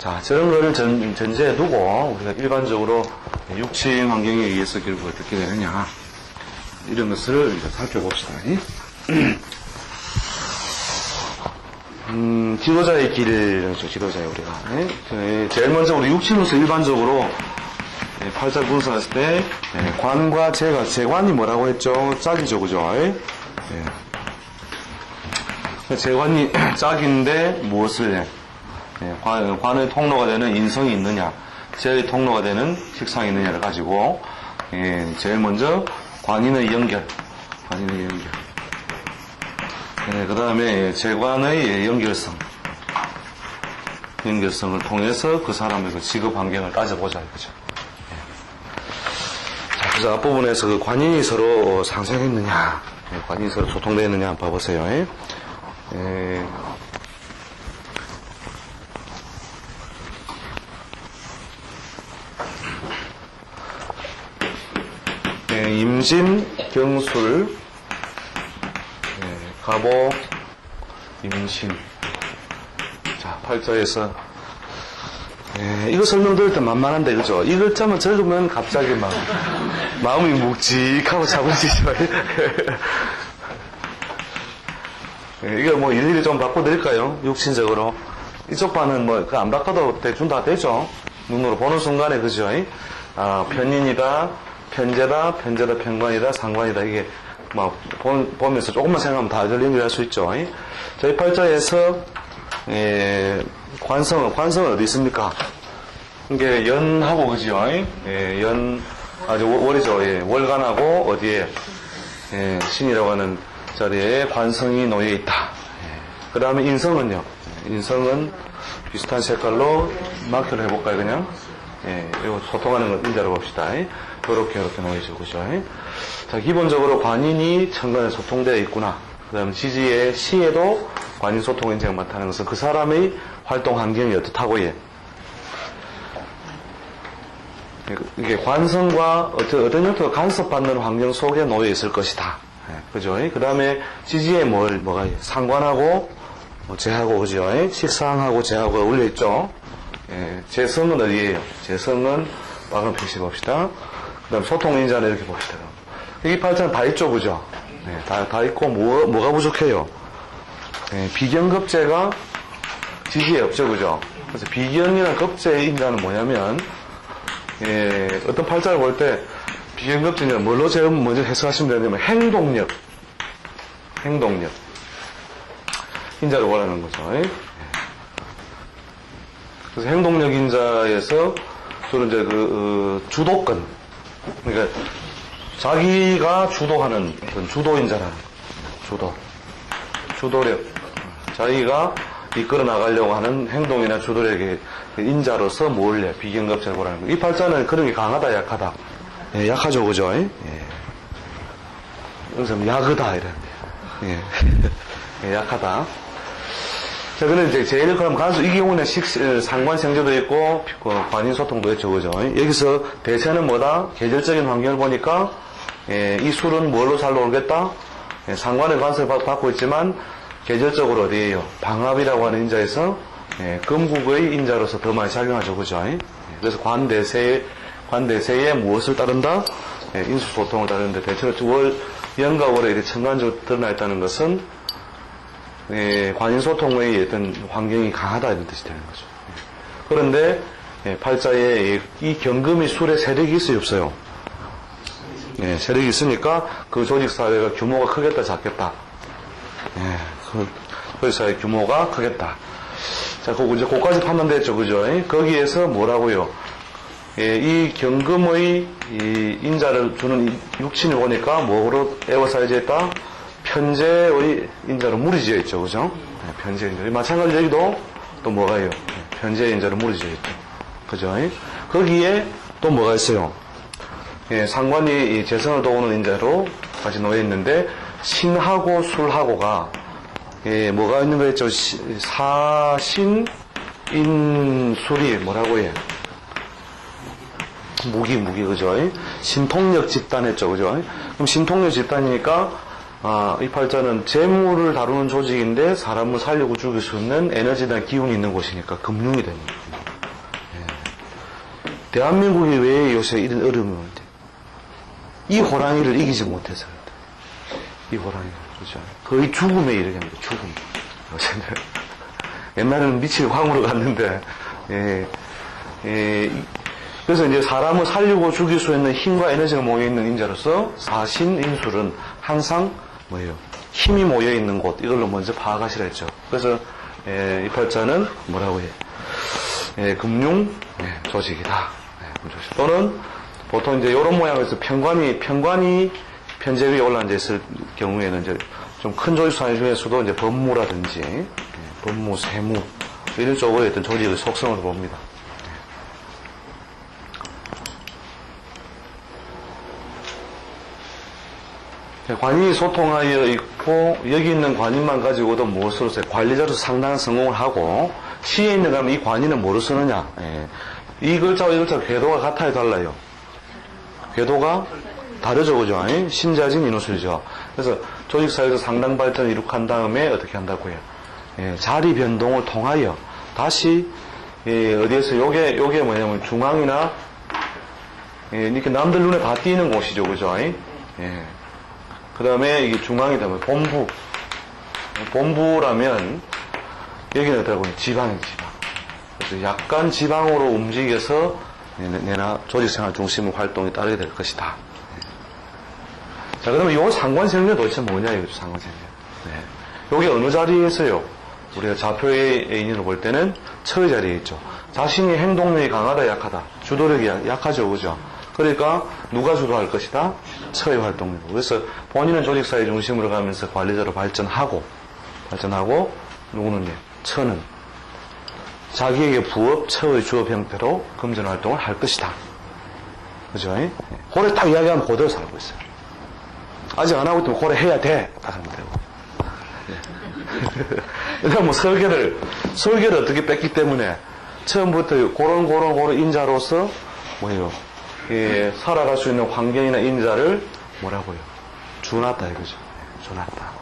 자, 저런 거를 전, 전제에 두고 우리가 일반적으로 육친 환경에 의해서 결국 어떻게 되느냐. 이런 것을 이제 살펴봅시다. 음, 지도자의 길이죠, 지도자의 우리가. 예? 그, 제일 먼저 우리 육친으로서 일반적으로 예, 팔자 분석했을 때 예, 관과 재가 재관이 뭐라고 했죠? 짝이죠, 그죠? 예? 예. 재관이 짝인데 무엇을 해? 예, 관, 관의 통로가 되는 인성이 있느냐, 재의 통로가 되는 식상이 있느냐를 가지고 예, 제일 먼저 관인의 연결, 관인의 연결. 그 다음에 재관의 연결성. 연결성을 통해서 그 사람의 그 직업 환경을 따져보자, 이거죠. 예. 자, 그래서 앞부분에서 그 관인이 서로 상생했느냐, 예, 관인이 서로 소통되었느냐 한번 봐보세요. 예. 임진, 경술, 예, 가보, 임신. 자, 팔자에서. 예, 이거 설명드릴 때 만만한데, 그죠? 이 글자만 적으면 갑자기 막, 마음이 묵직하고 차분해지죠. 예, 이거 뭐 일일이 좀 바꿔드릴까요? 육신적으로. 이쪽 반은 뭐, 그 안 바꿔도 대충 다 되죠? 눈으로 보는 순간에, 그죠? 아, 편인이다, 편제다, 편제다, 편관이다, 상관이다. 이게 막 보, 보면서 조금만 생각하면 다 연결할 수 있죠. 저희 팔자에서 예, 관성은 관성은 어디 있습니까? 이게 연하고 그죠? 예, 연 아주 월이죠. 예, 월간하고 어디에 예, 신이라고 하는 자리에 관성이 놓여 있다. 그 다음에 인성은요. 인성은 비슷한 색깔로 마크를 해볼까요, 그냥? 예, 이거 소통하는 걸 인자로 봅시다. 이렇게 이렇게 놓여있죠, 그죠? 자, 기본적으로 관인이 천간에 소통되어 있구나. 그 다음 지지의 시에도 관인 소통 인재가 맡다는 것은 그 사람의 활동 환경이 어떻다고 예. 이게 관성과 어떤, 어떤 형태로 간섭받는 환경 속에 놓여 있을 것이다. 예, 그죠? 그 다음에 지지에 뭘, 뭐가, 상관하고, 뭐 재하고, 그죠? 식상하고 재하고 올려 있죠? 예, 재성은 어디에요? 재성은, 방을 표시 봅시다. 그 다음 소통인자는 이렇게 봅시다. 이 팔자는 다 있죠, 그죠? 네, 다, 다 있고, 뭐, 뭐가 부족해요? 네, 비견급제가 지지에 없죠, 그죠? 그래서 비견이나 급제인자는 뭐냐면, 예, 어떤 팔자를 볼 때, 비견급제는 뭘로 제일 먼저 해석하시면 되냐면, 행동력. 행동력. 인자를 원하는 거죠. 예. 그래서 행동력 인자에서 주로 이제 그, 어, 주도권. 그러니까, 자기가 주도하는 어떤 주도 인자라는 주도 주도력 자기가 이끌어 나가려고 하는 행동이나 주도력의 인자로서 몰래 비견급제를 보라는 거 이 팔자는 그런 게 강하다 약하다 예, 약하죠 그죠 예. 여기서 야그다 예. 예, 약하다 자, 그는 이제 제일 그럼 간수, 이 경우는 식, 상관생제도 있고, 그 관인 소통도 있죠, 그죠? 여기서 대체는 뭐다? 계절적인 환경을 보니까, 예, 이 술은 뭘로 잘 놀겠다? 예, 상관의 관세를 받고 있지만 계절적으로 어디에요? 방합이라고 하는 인자에서 예, 금국의 인자로서 더 많이 작용하죠, 그죠? 예, 그래서 관대세 관대세에 무엇을 따른다? 예, 인수소통을 따르는데 대체로 월 연과 월에 이렇게 천간적으로 드러나 있다는 것은 예, 관인 소통의 어떤 환경이 강하다 이런 뜻이 되는 거죠. 그런데 예, 팔자에 이 경금이 술에 세력이 있어요, 없어요? 예, 세력이 있으니까 그 조직 사회가 규모가 크겠다, 작겠다. 예, 그, 그 사회 규모가 크겠다. 자, 그 이제 거기까지 판단됐죠, 그죠? 예? 거기에서 뭐라고요? 예, 이 경금의 이 인자를 주는 육친을 보니까 뭐로 에워싸여져 있다? 편제의 인자로 무리지어 있죠, 그죠? 예, 편제의 인자. 마찬가지로 여기도 또 뭐가 요 예, 편제의 인자로 무리지어 있죠. 그죠? 예? 거기에 또 뭐가 있어요? 예, 상관이 재성을 도우는 인자로 같이 놓여 있는데 신하고 술하고가 예, 뭐가 있는 거였죠? 사신 인술이 뭐라고 해? 무기 무기 그죠? 신통력 집단했죠, 그죠? 그럼 신통력 집단이니까 아, 이 팔자는 재물을 다루는 조직인데 사람을 살려고 죽일 수 있는 에너지나 기운이 있는 곳이니까 금융이 됩니다. 대한민국이 왜 요새 이런 어려움이 오는데? 이 호랑이를 이기지 못해서. 이 호랑이, 그렇죠. 거의 죽음에 이르게 합니다, 죽음. 요새는. 옛날에는 미칠 황으로 갔는데, 예, 예, 이- 그래서 이제 사람을 살리고 죽일 수 있는 힘과 에너지가 모여있는 인자로서 사신인술은 항상 뭐예요? 힘이 모여 있는 곳, 이걸로 먼저 파악하시라 했죠. 그래서, 예, 이 팔자는 뭐라고 해? 예, 금융 예, 조직이다. 예, 조직. 또는 보통 이제 이런 모양에서 편관이 편관이 편제 위에 올라앉아 있을 경우에는 이제 좀 큰 조직상 중에서도 이제 법무라든지 예, 법무, 세무 이런 쪽의 어떤 조직의 속성을 봅니다. 관인이 소통하여 있고 여기 있는 관인만 가지고도 무엇으로서 관리자로서 상당한 성공을 하고 시에 있는 가면 이 관인은 뭐로 쓰느냐 예. 이 글자와 이 글자 궤도가 같아요 달라요 궤도가 다르죠 그죠 예? 신자진 인호술이죠 그래서 조직사회에서 상당 발전을 이룩한 다음에 어떻게 한다고요 예, 자리 변동을 통하여 다시 예, 어디에서 요게 요게 뭐냐면 중앙이나 예, 이렇게 남들 눈에 다 띄는 곳이죠 그죠 예. 그 다음에 이게 중앙이 되면 본부. 본부라면 여기는 어떻고 지방이 지방. 그래서 약간 지방으로 움직여서 내- 내나 조직생활 중심의 활동이 따르게 될 것이다. 자, 그러면 요 상관생명 도대체 뭐냐, 이거죠, 상관생명. 네. 요게 어느 자리에 있어요? 우리가 좌표의 인연을 볼 때는 처의 자리에 있죠. 자신이 행동력이 강하다, 약하다. 주도력이 약- 약하죠, 그죠? 그러니까 누가 주도할 것이다? 처의 활동력. 그래서 본인은 조직사회 중심으로 가면서 관리자로 발전하고, 발전하고, 누구는 이제 처는 자기에게 부업, 처의 주업 형태로 금전 활동을 할 것이다. 그죠? 예? 고래 딱 이야기하면 그대로 살고 있어요. 아직 안 하고 있으면 고래 해야 돼. 딱 하면 되고. 예. 그러니까 뭐 설계를, 설계를 어떻게 뺐기 때문에 처음부터 그런, 그런, 그런 인자로서 뭐예요? 예, 살아갈 수 있는 환경이나 인자를 뭐라고요? 주놨다 이거죠. 주놨다.